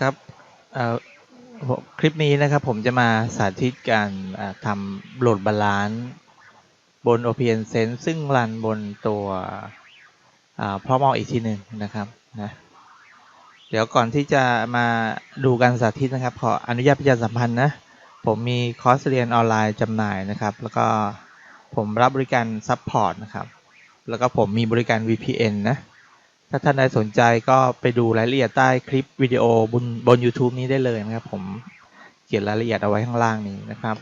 ครับอ่อผมคลิปนี้นะครับผมจะมาสาธิตการทำโหลดบาลานซ์บน OPN Sense ซึ่งรันบนตัวพร้อมออีกทีหนึ่งนะครับนะเดี๋ยวก่อนที่จะมาดูการสาธิตนะครับ ขออนุญาตประชาสัมพันธ์นะ ผมมีคอร์สเรียนออนไลน์จำหน่ายนะครับ แล้วก็ผมรับบริการซัพพอร์ตนะครับ แล้วก็ผมมีบริการ VPN นะ ถ้าท่านใดสนใจก็ไปดูรายละเอียดใต้คลิปวิดีโอบนบน YouTube นี้ได้เลยนะครับ ผมเขียนรายละเอียดเอาไว้ข้างล่างนี้นะครับ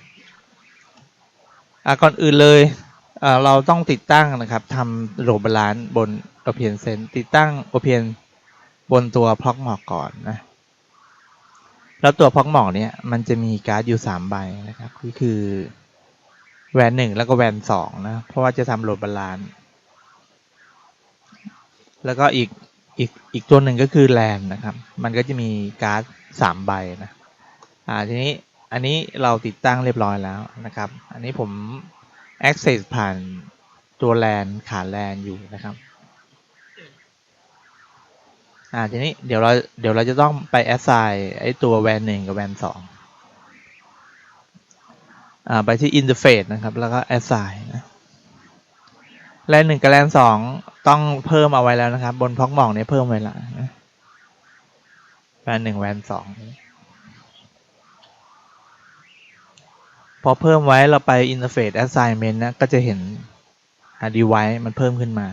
ก่อนอื่นเลยเราต้องติดตั้งนะครับทำโหลดบาลานซ์บน OPN Sense ติดตั้ง OPN บนตัวพล็อกหมอกก่อนนะแล้วตัวพล็อกหมอกเนี้ยมันจะมีการ์ดอยู่ 3 ใบนะครับก็คือแวนหนึ่งแล้วก็แวนสองนะเพราะว่าจะทำโหลดบาลานซ์ แล้วก็อีกอีกอีกตัวหนึ่งก็คือแลนนะครับ มันก็จะมีการ์ดสามใบนะอ่าทีนี้อันนี้เราติดตั้งเรียบร้อยแล้วนะครับ อันนี้ผม access ผ่านตัวแลนขาแลนอยู่นะครับอ่าทีนี้เดี๋ยวเราเดี๋ยวเราจะต้องไป assign ไอ้ตัวแวนหนึ่งกับแวนสองอ่าไปที่ interface นะครับ แล้วก็ assign แลนหนึ่งกับแลนสองต้องเพิ่มเอาไว้แล้วนะครับ บนพล็อกหมองเนี่ยเพิ่มไว้และแวนหนึ่งแวนสองพอเพิ่มไว้เราไป interface assignment นะ ก็จะเห็น device มันเพิ่มขึ้นมา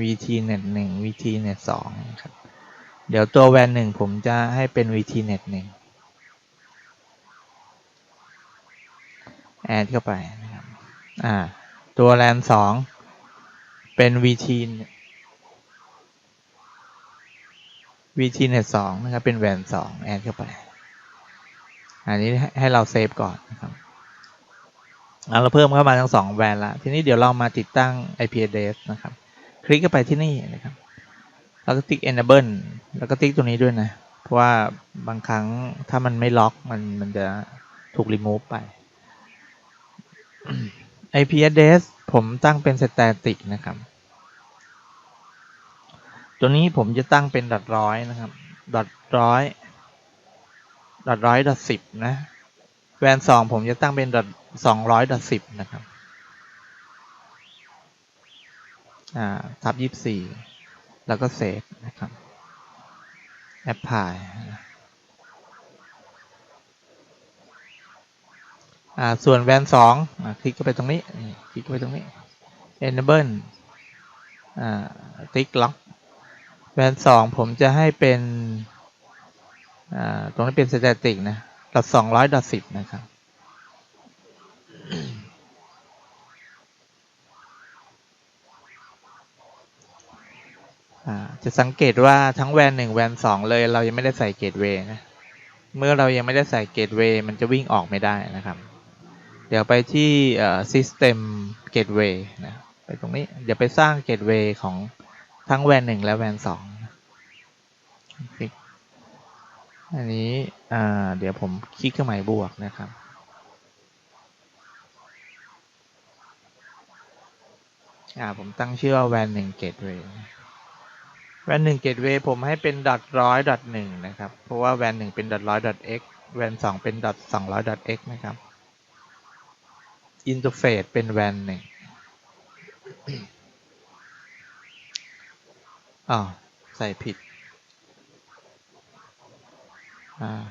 vt net หนึ่ง vt net สองครับ เดี๋ยวตัวแวนหนึ่งผมจะให้เป็น vt net หนึ่ง add เข้าไปนะครับ อ่า ตัว แลนสองเป็น VT VT net สองนะครับ เป็นแวนสองแอดเข้าไป อันนี้ให้เราเซฟก่อนนะครับเราเพิ่มเข้ามาทั้งสองแวนละทีนี้เดี๋ยวเรามาติดตั้ง IP address นะครับ คลิกเข้าไปที่นี่นะครับแล้วก็ติ๊ก enable แล้วก็ติ๊กตรงนี้ด้วยนะ เพราะว่าบางครั้งถ้ามันไม่ล็อกมันมันจะถูก remove ไป IP address ผมตั้งเป็น static นะครับ ตัวนี้ผมจะตั้งเป็นดอทร้อยนะครับดอทร้อยดอทร้อยดอทสิบนะ แวนสองผมจะตั้งเป็นดอทสองร้อยดอทสิบนะครับ อ่า ทับยี่สี่แล้วก็เซฟนะครับแอปพลายอ่า ส่วนแวนสองคลิกเข้าไปตรงนี้ คลิกเข้าไปตรงนี้ enable อ่าติ๊กล็อกแวนสองผมจะให้เป็นอ่าตรงนี้เป็น static นะดอทสองร้อยดอทสิบนะครับอ่าจะสังเกตว่าทั้งแวนหนึ่งแวนสองเลยเรายังไม่ได้ใส่เกตเวย์นะ เมื่อเรายังไม่ได้ใส่เกตเวย์มันจะวิ่งออกไม่ได้นะครับ เดี๋ยวไปที่เอ่อ system gateway นะไปตรงนี้ เดี๋ยวไปสร้างเกตเวย์ของทั้งแวนหนึ่งและแวนสองคลิกอันนี้เดี๋ยวผมคลิกเครื่องหมายบวกนะครับ อ่า ผมตั้งชื่อว่าแวนหนึ่งเกตเวย์แวนหนึ่งเกตเวย์ผมให้เป็นดอทร้อยดอทหนึ่งนะครับ เพราะว่าแวนหนึ่งเป็นดอทร้อยดอท x แวนสองเป็นดอทสองร้อยดอท x นะครับ อินเทอร์เฟซเป็นแวนหนึ่งอ๋อใส่ผิด อ่า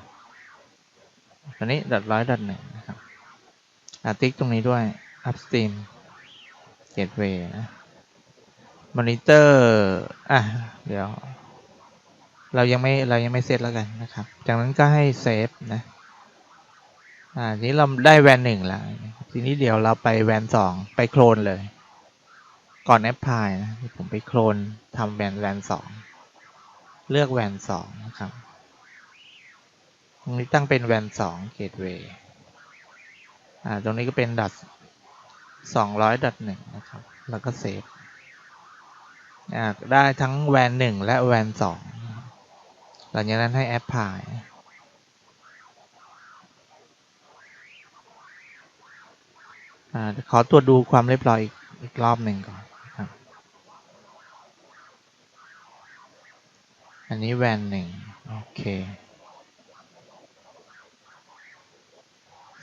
อันนี้ดอทร้อยดอทหนึ่งนะครับอาติ๊กตรงนี้ด้วย upstream gateway นะ monitor อะ เดี๋ยว เรายังไม่ เรายังไม่เซตแล้วกันนะครับ จากนั้นก็ให้เซฟนะ อ่านี้เราได้แวนหนึ่งแล้ว ทีนี้เดี๋ยวเราไปแวนสองไปโคลนเลย ก่อนแอปพลายนะผมไปโคลนทำแวนแวนสองเลือกแวนสองนะครับตรงนี้ตั้งเป็นแวนสองเกตเวย์อ่าตรงนี้ก็เป็นดัตสองร้อยดัตหนึ่งนะครับ แล้วก็เซฟอ่าได้ทั้งแวนหนึ่งและแวนสองหลังจากนั้นให้แอปพลาย ขอตรวจดูความเรียบร้อยอีกรอบหนึ่งก่อนอันนี้แวนหนึ่งโอเค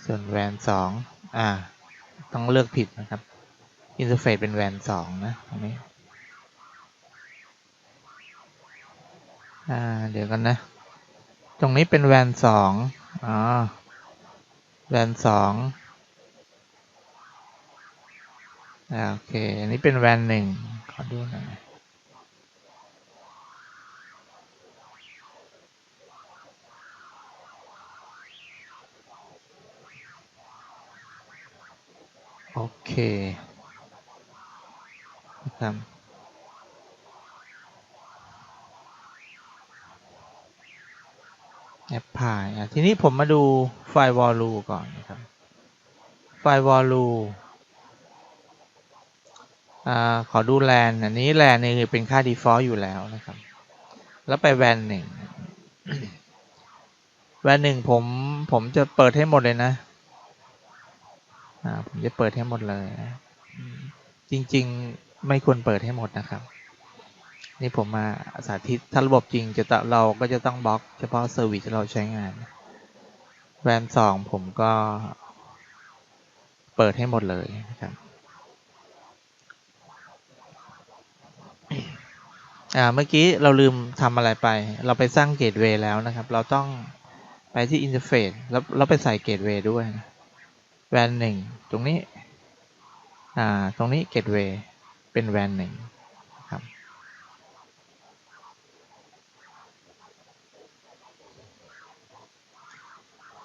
ส่วนแวนสองอ่า ต้องเลือกผิดนะครับ อินเทอร์เฟซเป็นแวนสองนะตรงนี้ อ่า เดี๋ยวกันนะ ตรงนี้เป็นแวนสองอ๋อ แวนสอง โอเค อันนี้เป็นแวนหนึ่งขอดูหน่อยโอเคนะครับแอปพายอะทีนี้ผมมาดูไฟล์วอลลูก่อนนะครับ ไฟล์วอลลู อขอดูแลนอันนี้แลนนี่เป็นค่า default อยู่แล้วนะครับ แล้วไปแวนหนึ่งแวนหนึ่งผมผมจะเปิดให้หมดเลยนะอ่าผมจะเปิดให้หมดเลย จริงๆไม่ควรเปิดให้หมดนะครับ นี่ผมมาสาธิตถ้าระบบจริงจะตะเราก็จะต้องบล็อกเฉพาะเซอร์วิสที่เราใช้งาน แวนสองผมก็เปิดให้หมดเลยนะครับ อ่าเมื่อกี้เราลืมทำอะไรไป เราไปสร้างเกตเวย์แล้วนะครับ เราต้องไปที่อินเทอร์เฟซแล้วเราไปใส่เกตเวย์ด้วยนะแวนหนึ่งตรงนี้อ่าตรงนี้เกตเวย์เป็นแวนหนึ่งครับ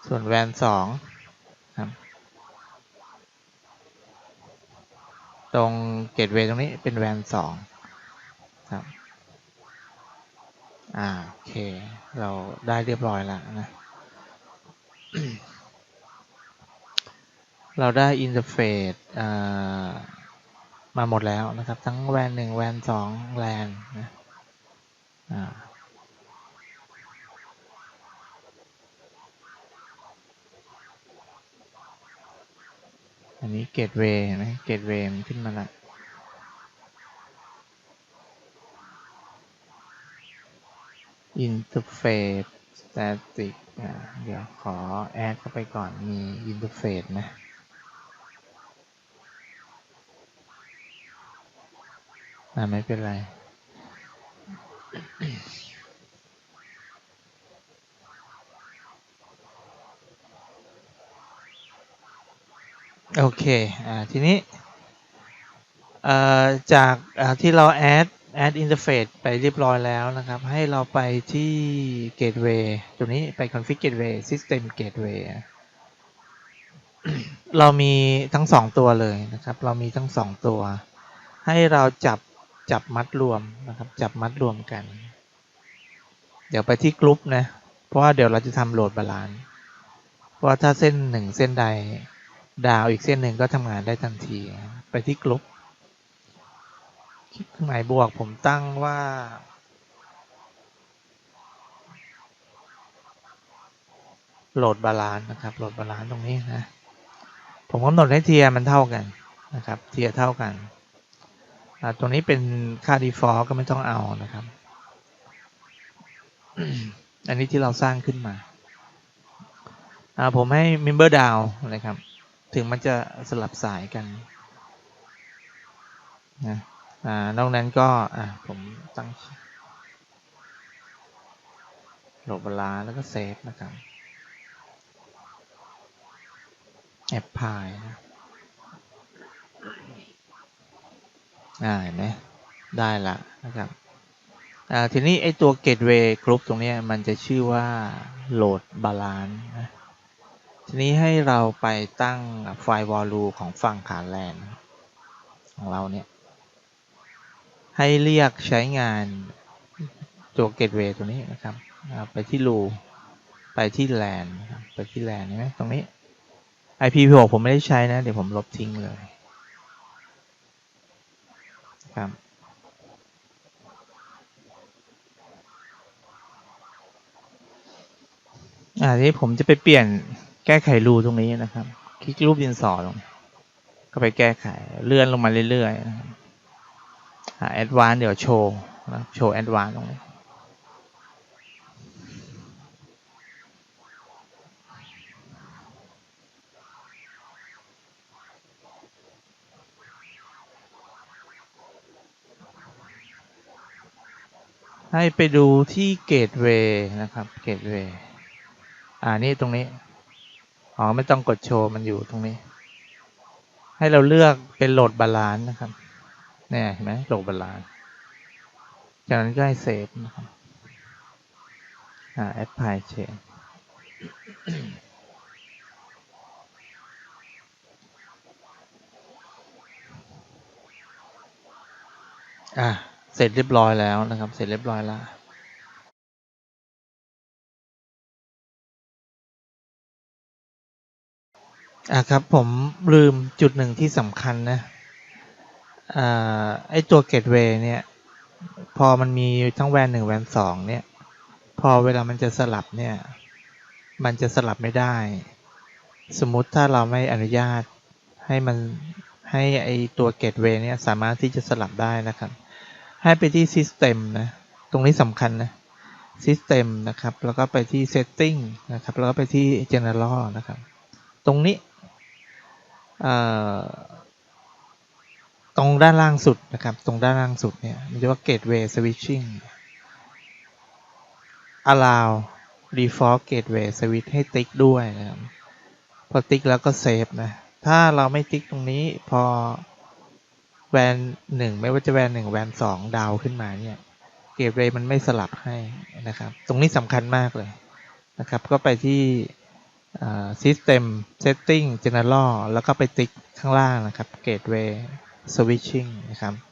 ส่วนแวนสองครับตรงเกตเวย์ตรงนี้เป็นแวนสองครับ อ่าโอเค เราได้เรียบร้อยแล้วนะ เราได้อินเทอร์เฟซอ่ามาหมดแล้วนะครับ ทั้งแวนหนึ่งแวนสองแลนนะอ่าอันนี้เกตเวย์เห็นไหมเกตเวย์มันขึ้นมาละ อินเทอร์เฟซสแตติกอ่าเดี๋ยวขอแอดเข้าไปก่อนมีอินเทอร์เฟซนะอ่าไม่เป็นไร โอเค อ่า ทีนี้อ่อจากอ่าที่เราแอด add interface ไปเรียบร้อยแล้วนะครับ ให้เราไปที่ gateway ตัวนี้ไป config gateway system gateway เรามีทั้งสองตัวเลยนะครับ เรามีทั้งสองตัว ให้เราจับจับมัดรวมนะครับ จับมัดรวมกัน เดี๋ยวไปที่กรุ๊ปนะ เพราะว่าเดี๋ยวเราจะทำโหลดบาลานซ์ เพราะว่าถ้าเส้นหนึ่งเส้นใดดาวอีกเส้นหนึ่งก็ทำงานได้ทันที ไปที่กรุ๊ป ครื่องหมายบวกผมตั้งว่า โหลดบาลานซ์นะครับ โหลดบาลานซ์ตรงนี้นะ ผมกำหนดให้เทียมันเท่ากันนะครับ เทียเท่ากันอ่าตรงนี้เป็นค่า default ก็ไม่ต้องเอานะครับ อันนี้ที่เราสร้างขึ้นมาอ่าผมให้ member down นะครับ ถึงมันจะสลับสายกันนะ อ่านอกนั้นก็อ่าผมตั้งโหลดบาลานแล้วก็เซฟนะครับแอปพายนะอ่าเห็นไหมได้ละนะครับอ่าทีนี้ไอตัว gateway group ตรงนี้มันจะชื่อว่า load balance นะทีนี้ให้เราไปตั้งไฟล์ volume ของฝั่งขาแลนของเราเนี่ย ให้เรียกใช้งานตัว gateway ตัวนี้นะครับ ไปที่ loop ไปที่ LAN นะครับไปที่ LAN เห็นไหมตรงนี้ IPv6 ผมไม่ได้ใช้นะ เดี๋ยวผมลบทิ้งเลยครับอ่าทีนี้ผมจะไปเปลี่ยนแก้ไขรูตรงนี้นะครับ คลิกรูปดินสอลง ก็ไปแก้ไขเลื่อนลงมาเรื่อยๆนะครับ แอดวานเดี๋ยวโชว์นะโชว์แอดวานตรงนี้ให้ไปดูที่เกตเวย์นะครับเกตเวย์อ่านี่ตรงนี้ อ๋อ ไม่ต้องกดโชว์ มันอยู่ตรงนี้ ให้เราเลือกเป็นโหลดบาลานนะครับ เนี่ยเห็นไหมโหลดบาลานซ์จากนั้นก็ให้เซฟนะครับอ่า apply change อะเสร็จเรียบร้อยแล้วนะครับ เสร็จเรียบร้อยแล้วอะครับผมลืมจุดหนึ่งที่สำคัญนะ อไอตัวเกตเวย์เนี่ย พอมันมีทั้งแวนหนึ่งแวนสองเนี่ย พอเวลามันจะสลับเนี่ย มันจะสลับไม่ได้ สมมติถ้าเราไม่อนุญาตให้มันให้ไอตัวเกตเวย์เนี่ยสามารถที่จะสลับได้นะครับ ให้ไปที่ System นะ ตรงนี้สำคัญนะ System นะครับ แล้วก็ไปที่ Setting นะครับ แล้วก็ไปที่ General นะครับ ตรงนี้เอ่อ ตรงด้านล่างสุดนะครับ ตรงด้านล่างสุดเนี่ยมันจะว่า Gateway Switching allow default gateway switch ให้ติ๊กด้วยนะครับ พอติ๊กแล้วก็เซฟนะ ถ้าเราไม่ติ๊กตรงนี้พอแวนหนึ่งไม่ว่าจะแวนหนึ่งแวนสองดาวขึ้นมาเนี่ย เกตเวย์มันไม่สลับให้นะครับ ตรงนี้สำคัญมากเลยนะครับ ก็ไปที่ System Setting General แล้วก็ไปติ๊กข้างล่างนะครับ สวิตชิ่งนะครับ